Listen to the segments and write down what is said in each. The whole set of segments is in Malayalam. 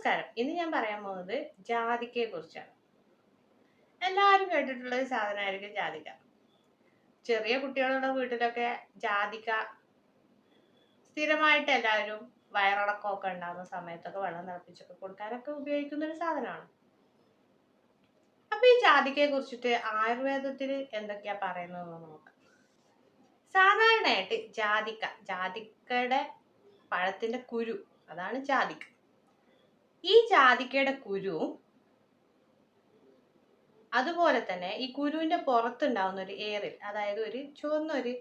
നമസ്കാരം. ഇന്ന് ഞാൻ പറയാൻ പോകുന്നത് ജാതിക്കയെ കുറിച്ചാണ്. എല്ലാവരും കേട്ടിട്ടുള്ള ഒരു സാധനമായിരിക്കും ജാതിക്ക ചെറിയ കുട്ടികളുടെ വീട്ടിലൊക്കെ ജാതിക്ക സ്ഥിരമായിട്ട് എല്ലാവരും വയറിളക്കമൊക്കെ ഉണ്ടാകുന്ന സമയത്തൊക്കെ വെള്ളം തിളപ്പിച്ചൊക്കെ കൊടുക്കാനൊക്കെ ഉപയോഗിക്കുന്ന ഒരു സാധനമാണ്. അപ്പൊ ഈ ജാതിക്കയെ കുറിച്ചിട്ട് ആയുർവേദത്തിൽ എന്തൊക്കെയാ പറയുന്നത് നോക്കാം. സാധാരണയായിട്ട് ജാതിക്ക ജാതിക്കയുടെ പഴത്തിന്റെ കുരു അതാണ് ജാതിക്ക ഈ ജാതിക്കയുടെ കുരു അതുപോലെ തന്നെ ഈ കുരുവിന്റെ പുറത്തുണ്ടാവുന്ന ഒരു ഏറിൽ അതായത് ഒരു ചുവന്ന ഒരു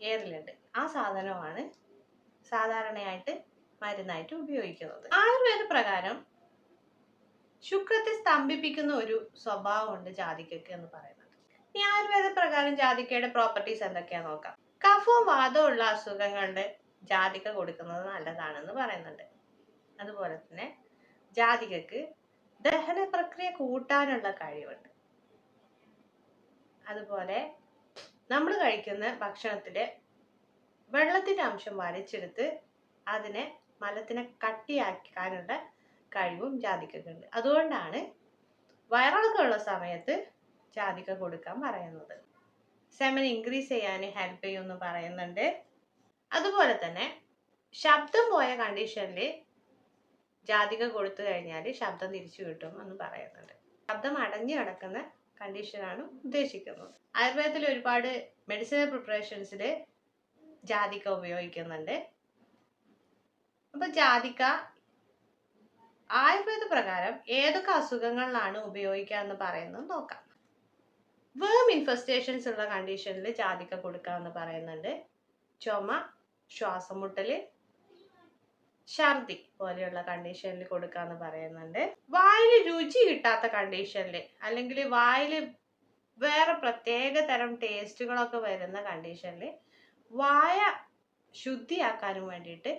ഏറിലുണ്ട്. ആ സാധനമാണ് സാധാരണയായിട്ട് മരുന്നായിട്ട് ഉപയോഗിക്കുന്നത്. ആയുർവേദ പ്രകാരം ശുക്രത്തെ സ്തംഭിപ്പിക്കുന്ന ഒരു സ്വഭാവമുണ്ട് ജാതിക്കയ്ക്ക് എന്ന് പറയുന്നത്. ഇനി ആയുർവേദ പ്രകാരം ജാതിക്കയുടെ പ്രോപ്പർട്ടീസ് എന്തൊക്കെയാ നോക്കാം. കഫവും വാദവും ഉള്ള അസുഖങ്ങളുടെ ജാതിക്ക കൊടുക്കുന്നത് നല്ലതാണെന്ന് പറയുന്നുണ്ട്. അതുപോലെ തന്നെ ജാതികക്ക് ദഹന പ്രക്രിയ കൂട്ടാനുള്ള കഴിവുണ്ട്. അതുപോലെ നമ്മൾ കഴിക്കുന്ന ഭക്ഷണത്തിലെ വെള്ളത്തിന്റെ അംശം വലിച്ചെടുത്ത് അതിനെ മലത്തിനെ കട്ടിയാക്കാനുള്ള കഴിവും ജാതിക്കക്കുണ്ട് അതുകൊണ്ടാണ് വയറിളക്കമുള്ള സമയത്ത് ജാതിക്ക കൊടുക്കാൻ പറയുന്നത്. സെമൻ ഇൻക്രീസ് ചെയ്യാൻ ഹെൽപ്പ് ചെയ്യുമെന്ന് പറയുന്നുണ്ട്. അതുപോലെ തന്നെ ശബ്ദം പോയ കണ്ടീഷനിൽ ജാതിക കൊടുത്തു കഴിഞ്ഞാൽ ശബ്ദം തിരിച്ചു കിട്ടും എന്ന് പറയുന്നുണ്ട്. ശബ്ദം അടഞ്ഞു കിടക്കുന്ന കണ്ടീഷനാണ് ഉദ്ദേശിക്കുന്നത്. ആയുർവേദത്തിൽ ഒരുപാട് മെഡിസിനൽ പ്രിപ്പറേഷൻസിൽ ജാതിക്ക ഉപയോഗിക്കുന്നുണ്ട്. അപ്പൊ ജാതിക്ക ആയുർവേദ പ്രകാരം ഏതൊക്കെ അസുഖങ്ങളിലാണ് ഉപയോഗിക്കുക എന്ന് പറയുന്നത് നോക്കാം. വേം ഇൻഫെസ്റ്റേഷൻസ് ഉള്ള കണ്ടീഷനിൽ ജാതിക്ക കൊടുക്കാമെന്ന് പറയുന്നുണ്ട്. ചുമ ശ്വാസം മുട്ടൽ ഛർദി പോലെയുള്ള കണ്ടീഷനിൽ കൊടുക്കാന്ന് പറയുന്നുണ്ട്. വായിൽ രുചി കിട്ടാത്ത കണ്ടീഷനിൽ അല്ലെങ്കിൽ വായിൽ വേറെ പ്രത്യേക തരം ടേസ്റ്റുകളൊക്കെ വരുന്ന കണ്ടീഷനിൽ വായ ശുദ്ധിയാക്കാനും വേണ്ടിയിട്ട്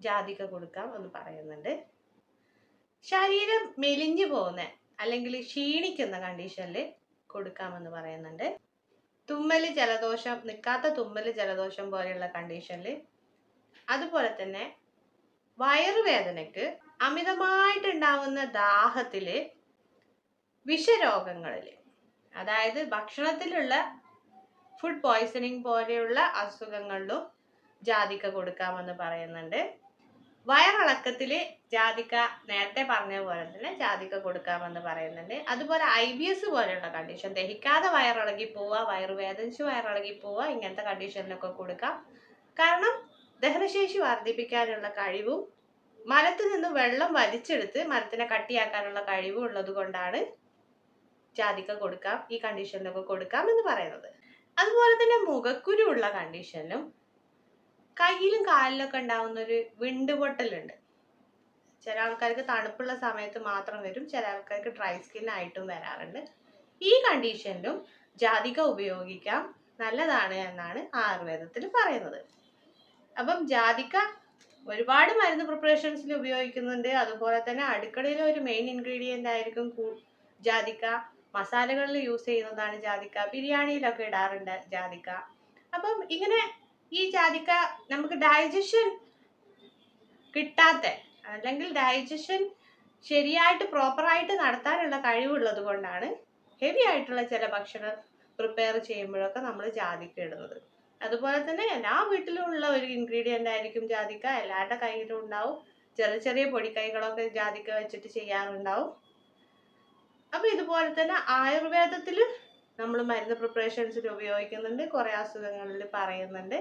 ജാതിക്ക കൊടുക്കാം എന്ന് പറയുന്നുണ്ട്. ശരീരം മെലിഞ്ഞു പോകുന്ന അല്ലെങ്കിൽ ക്ഷീണിക്കുന്ന കണ്ടീഷനിൽ കൊടുക്കാമെന്ന് പറയുന്നുണ്ട്. തുമ്മൽ ജലദോഷം നിൽക്കാത്ത തുമ്മൽ ജലദോഷം പോലെയുള്ള കണ്ടീഷനിൽ അതുപോലെ തന്നെ വയറുവേദനക്ക് അമിതമായിട്ടുണ്ടാവുന്ന ദാഹത്തിൽ വിഷരോഗങ്ങളിൽ അതായത് ഭക്ഷണത്തിലുള്ള ഫുഡ് പോയ്സണിങ് പോലെയുള്ള അസുഖങ്ങളിലും ജാതിക്ക കൊടുക്കാമെന്ന് പറയുന്നുണ്ട്. വയറിളക്കത്തിൽ ജാതിക്ക നേരത്തെ പറഞ്ഞ പോലെ തന്നെ ജാതിക്ക കൊടുക്കാമെന്ന് പറയുന്നുണ്ട്. അതുപോലെ ഐ ബി എസ് പോലെയുള്ള കണ്ടീഷൻ ദഹിക്കാതെ വയറിളകി പോവുക വയറുവേദനിച്ച് വയറിളകി പോവുക ഇങ്ങനത്തെ കണ്ടീഷനിലൊക്കെ കൊടുക്കാം. കാരണം ദഹനശേഷി വർദ്ധിപ്പിക്കാനുള്ള കഴിവും മരത്തിൽ നിന്ന് വെള്ളം വലിച്ചെടുത്ത് മരത്തിനെ കട്ടിയാക്കാനുള്ള കഴിവും ഉള്ളത് കൊണ്ടാണ് ജാതിക്ക കൊടുക്കാം ഈ കണ്ടീഷനിലൊക്കെ കൊടുക്കാം എന്ന് പറയുന്നത്. അതുപോലെ തന്നെ മുഖക്കുരു ഉള്ള കണ്ടീഷനിലും കയ്യിലും കാലിലൊക്കെ ഉണ്ടാവുന്ന ഒരു വിണ്ടുപൊട്ടലുണ്ട് ചില ആൾക്കാർക്ക് തണുപ്പുള്ള സമയത്ത് മാത്രം വരും ചില ആൾക്കാർക്ക് ഡ്രൈ സ്കിൻ ആയിട്ടും വരാറുണ്ട്. ഈ കണ്ടീഷനിലും ജാതിക ഉപയോഗിക്കാം. നല്ലതാണ് എന്നാണ് ആയുർവേദത്തിൽ പറയുന്നത്. അപ്പം ജാതിക്ക ഒരുപാട് മരുന്ന് പ്രിപ്പറേഷൻസിൽ ഉപയോഗിക്കുന്നുണ്ട്. അതുപോലെ തന്നെ അടുക്കളയിലെ ഒരു മെയിൻ ഇൻഗ്രീഡിയന്റ് ആയിരിക്കും ജാതിക്ക. മസാലകളിൽ യൂസ് ചെയ്യുന്നതാണ് ജാതിക്ക. ബിരിയാണിയിലൊക്കെ ഇടാറുണ്ട് ജാതിക്ക. അപ്പം ഇങ്ങനെ ഈ ജാതിക്ക നമുക്ക് ഡൈജഷൻ കിട്ടാത്ത അല്ലെങ്കിൽ ഡൈജഷൻ ശരിയായിട്ട് പ്രോപ്പറായിട്ട് നടത്താനുള്ള കഴിവുള്ളത് കൊണ്ടാണ് ഹെവി ആയിട്ടുള്ള ചില ഭക്ഷണം പ്രിപ്പയർ ചെയ്യുമ്പോഴൊക്കെ നമ്മൾ ജാതിക്ക ഇടുന്നത്. അതുപോലെ തന്നെ എല്ലാ വീട്ടിലും ഉള്ള ഒരു ഇൻഗ്രീഡിയന്റ് ആയിരിക്കും ജാതിക്ക. എല്ലാവരുടെ കയ്യിലും ഉണ്ടാവും. ചെറിയ ചെറിയ പൊടിക്കൈകളൊക്കെ ജാതിക്ക വെച്ചിട്ട് ചെയ്യാറുണ്ടാവും. അപ്പോൾ ഇതുപോലെ തന്നെ ആയുർവേദത്തിൽ നമ്മൾ മരുന്ന് പ്രിപ്പറേഷൻസിൽ ഉപയോഗിക്കുന്നുണ്ട്. കുറേ അസുഖങ്ങളിൽ പറയുന്നുണ്ട്.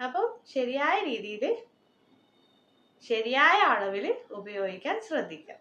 അപ്പം ശരിയായ രീതിയിൽ ശരിയായ അളവിൽ ഉപയോഗിക്കാൻ ശ്രദ്ധിക്കാം.